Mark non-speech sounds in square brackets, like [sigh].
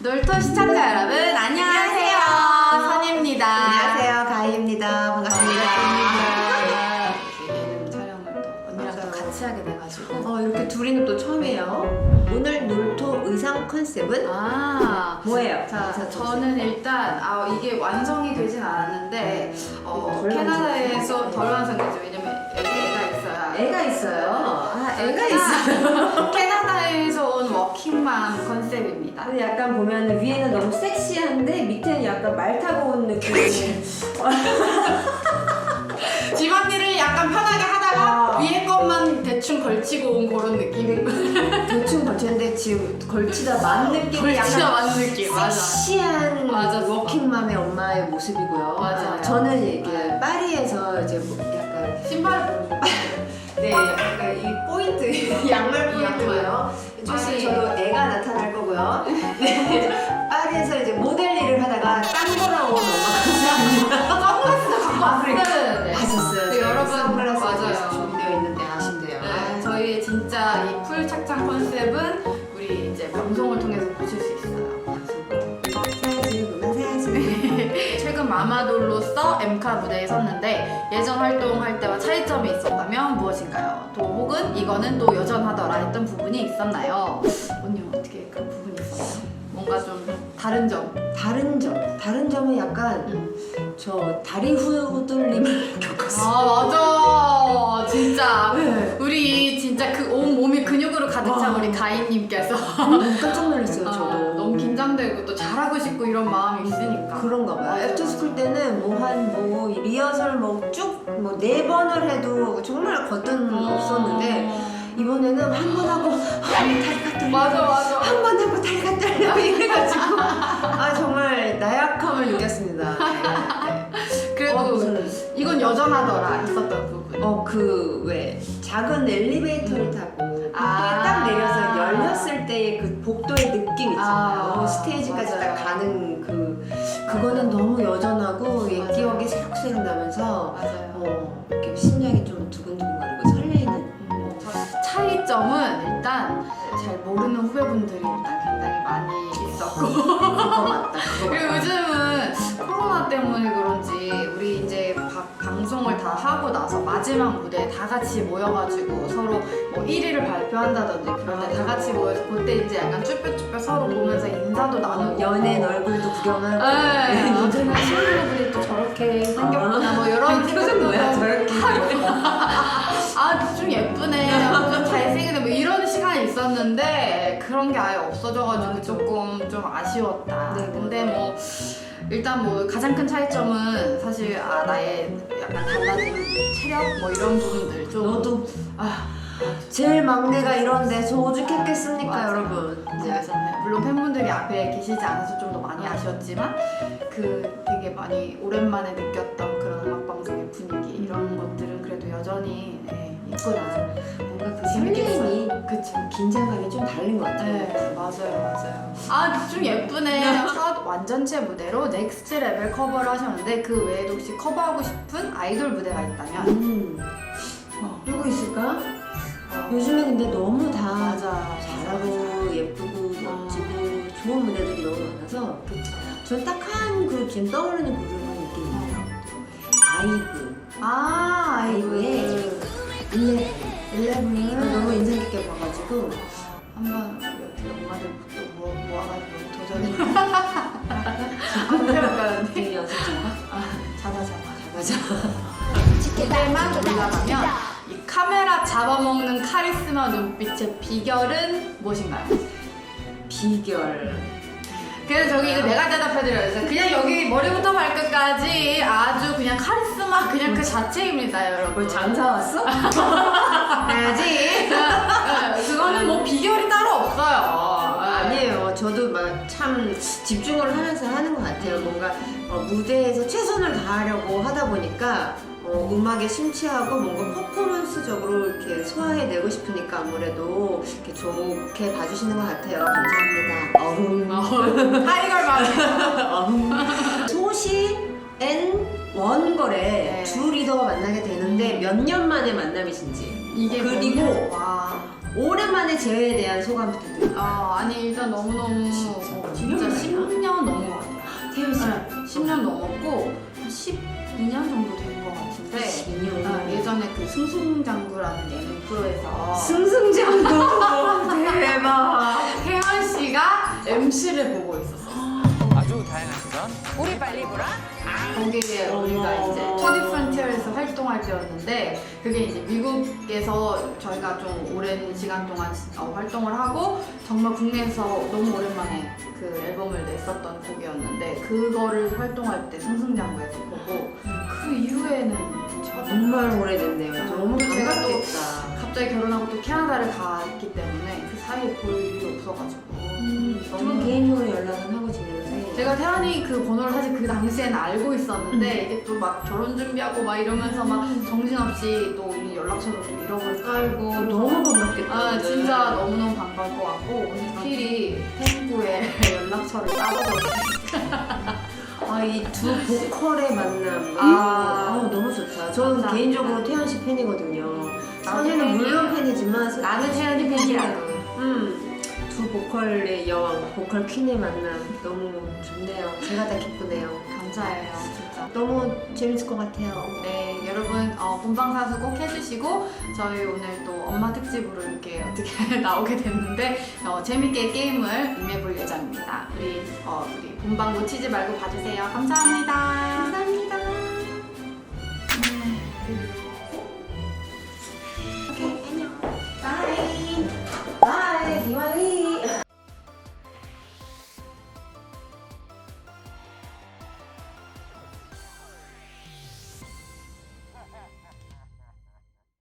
놀토 시청자 여러분 안녕하세요. 선입니다. 안녕하세요, 가희입니다. 반갑습니다. 예능 촬영을 또 언니랑 또 맞아요. 같이 하게 돼가지고 어, 이렇게 둘이는 또 처음이에요. 오늘 놀토 의상 컨셉은? 아. 뭐예요? 자, 저는 일단 아, 이게 완성이 되진 않았는데 어, 덜 캐나다에서 완성됐어요. 덜 완성됐죠. 왜냐면 애가 컨셉. 애가 있어요. 아, 애가 애가 있어요. 온 [laughs] 워킹맘 컨셉입니다 근데 약간 보면 위에는 너무 섹시한데 밑에는 약간 말 타고 온 느낌. [laughs] 집안일을 약간 편하게 하다가 아. 위에 것만 대충 걸치고 온 그런 느낌 [laughs] 대충 걸쳤는데 지금 걸치다 만 느낌이 걸치다 약간 맞는 느낌 맞아 섹시한 맞아. 워킹맘의 엄마의 모습이고요. 맞아요. 저는 이게 네. 파리에서 이제 뭐 약간 신발을 보는 거 네, 약간 이 포인트, [laughs] 양말 포인트고요. 조금. 저도 애가 나타날 거고요. 네, [laughs] 파리에서 이제 모델 일을 하다가 딴 거랑 최근 마마돌로서 엠카 무대에 섰는데 예전 활동할 때와 차이점이 있었다면 무엇인가요? 또 혹은 이거는 또 여전하더라 했던 부분이 있었나요? 언니 어떻게 그 부분이 있었나요? 뭔가 좀 다른 점 다른 점, 다른 점은 약간 저 다리 후들림을 [laughs] 겪었어요. 아 맞아 진짜 네. 우리 진짜 그 온 몸이 근육으로 가득 찬 와. 우리 가인님께서 너무 깜짝 잘하고 싶고 이런 마음이 있으니까 그런가 봐요. 애프터스쿨 때는 뭐 한 뭐 리허설 뭐 쭉 뭐 네 번을 해도 정말 거뜬 없었는데 이번에는 한 번 하고 아, 다리가 떨려. 맞아 맞아 한번 하고 다리가 떨려 이래가지고 아 정말 나약함을 느꼈습니다. 네, 네. 그래도 어, 무슨 이건 여전하더라 있었던 부분 어 그 왜 작은 엘리베이터를 타고 아. 딱 내려서 때의 그 복도의 느낌 있잖아요. 아, 스테이지까지 맞아요. 딱 가는 그 그거는 너무 여전하고 옛 맞아요. 기억이 새록새록 나면서 맞아요 어 이렇게 심장이 좀 두근두근거리고 설레이는. 차이점은 일단 잘 모르는 후배분들이 일단 굉장히 많이 있었고 그거 맞다. 그거 그리고 맞다. 요즘은 코로나 때문에 바- 방송을 다 하고 나서 마지막 무대에 다 같이 모여가지고 서로 뭐 1위를 발표한다든지 그럴 때 다 같이 모여서 그때 이제 약간 쭈뼛쭈뼛 서로 보면서 인사도 나누고. 연예인 얼굴도 구경하고. 네, 어제는 친구들이 또 저렇게 생겼구나 뭐 이런 표정 뭐야 저렇게. [laughs] 아좀 예쁘네. 좀 잘생기네. 뭐 이런 시간이 있었는데 그런 게 아예 없어져가지고 조금 좀 아쉬웠다 네, 네. 근데 뭐 일단 뭐 가장 큰 차이점은 사실 아 나의 약간 달라진 체력 뭐 이런 부분들 좀 너도 아 제일 막내가 이런데 저 오죽했겠습니까 맞아. 여러분. 이제 그래서 물론 팬분들이 앞에 계시지 않아서 좀 더 많이 아쉬웠지만 그 되게 많이 오랜만에 느꼈던 그런 음악 방송의 분위기 이런 것들은 그래도 여전히 네, 있구나 뭔가 그. 설레임이 그쵸 긴장감이 좀 다른 것 같아요. 네 맞아요 맞아요 아 좀 예쁘네 첫 완전체 무대로 넥스트 레벨 커버를 하셨는데 그 외에도 혹시 커버하고 싶은 아이돌 무대가 있다면 음. 어, 누구 있을까? 어, 요즘에 근데 너무 다 맞아 잘하고 예쁘고 멋지고 좋은 무대들이 너무 많아서 전딱 한 그룹 지금 떠오르는 그룹은 있긴 있네요. 아이브. 아 아이브의 아이브의 일레 일레븐 너무 인상 깊게 봐가지고 한번 우리 엄마들 또 모아, 모아가지고 도전해 해볼까요? 되게 연습 좀 봐. 아, 자자 자자 맞아. 무대만 올라가면 이 카메라 잡아먹는 카리스마 눈빛의 비결은 무엇인가요? 비결. 그래서 저기 이거 내가 대답해드려요. 그래서 그냥 여기 머리부터 발끝까지 아주 그냥 카리스마 그냥 그 자체입니다, 여러분. 뭘 장사 왔어? 해야지. 네, 그거는 뭐 비결이 따로 없어요. 네. 아니에요. 저도 막 참 집중을 하면서 하는 것 같아요. 뭔가 어, 무대에서 최선을 다하려고 하다 보니까 어, 음악에 심취하고 뭔가 퍼포먼스적으로 이렇게 소화해내고 싶으니까 아무래도 이렇게 좋게 봐주시는 것 같아요. 감사합니다. 어흥. 타이걸 말. 소시 앤 원걸에 네. 두 리더가 만나게 되는데 음. 몇년 만에 만남이신지 이게 그리고 와. 오랜만에 재회에 대한 소감 부탁드립니다. 아, 아니 일단 너무너무 진짜, 진짜 10년 넘은 것 같아요. 태윤 씨. 10년 넘었고 12년 정도 된 것 같은데 2년. 아, 예전에 그 승승장구라는 예능 프로에서 승승장구 [laughs] 대박. 혜원 씨가 MC를 보고 있었어. 아주 다양한 시선. 우리 발리브라? 거기에 우리가 이제 투디 프런티어에서 활동할 때였는데 그게 이제 미국에서 저희가 좀 오랜 시간 동안 어, 활동을 하고 정말 국내에서 너무 오랜만에 그 앨범을 냈었던 곡이었는데 그거를 활동할 때 승승장구에서 보고 그 이후에는 저 정말 오래됐네요. 너무 제가 또 반갑겠다. 갑자기 결혼하고 또 캐나다를 갔기 때문에 그 사이에 볼 일이 없어가지고 저는 개인적으로 연락은 하고 지내는데 제가 태연이 그 번호를 사실 그 당시에는 알고 있었는데 이게 또막 결혼 준비하고 막 이러면서 막 정신없이 또 이 연락처를 또 잃어버리고 깔고 너무 반갑겠다. 아. 진짜 너무너무 반가울 것 같고 오늘 필히 팬구의 연락처를 따버렸어요 아, 이 두 보컬의 만남. 아. 아, 너무 좋다. 저는 감사합니다. 개인적으로 태연 씨 팬이거든요. 나도 선이는 팬이야. 물론 팬이지만 나는 태연이 팬이라고 음, 두 보컬의 여왕, 보컬 퀸의 만남 너무 좋네요. 제가 다 기쁘네요. 감사해요, 진짜. 너무 재밌을 것 같아요. 네, 여러분 어, 본방사수 꼭 해주시고 저희 오늘 또 엄마 특집으로 이렇게 어떻게 [laughs] 나오게 됐는데 어, 재밌게 게임을 임해볼 예정입니다. 우리 어, 우리 본방 놓치지 말고 봐주세요. 감사합니다. 감사합니다. 음.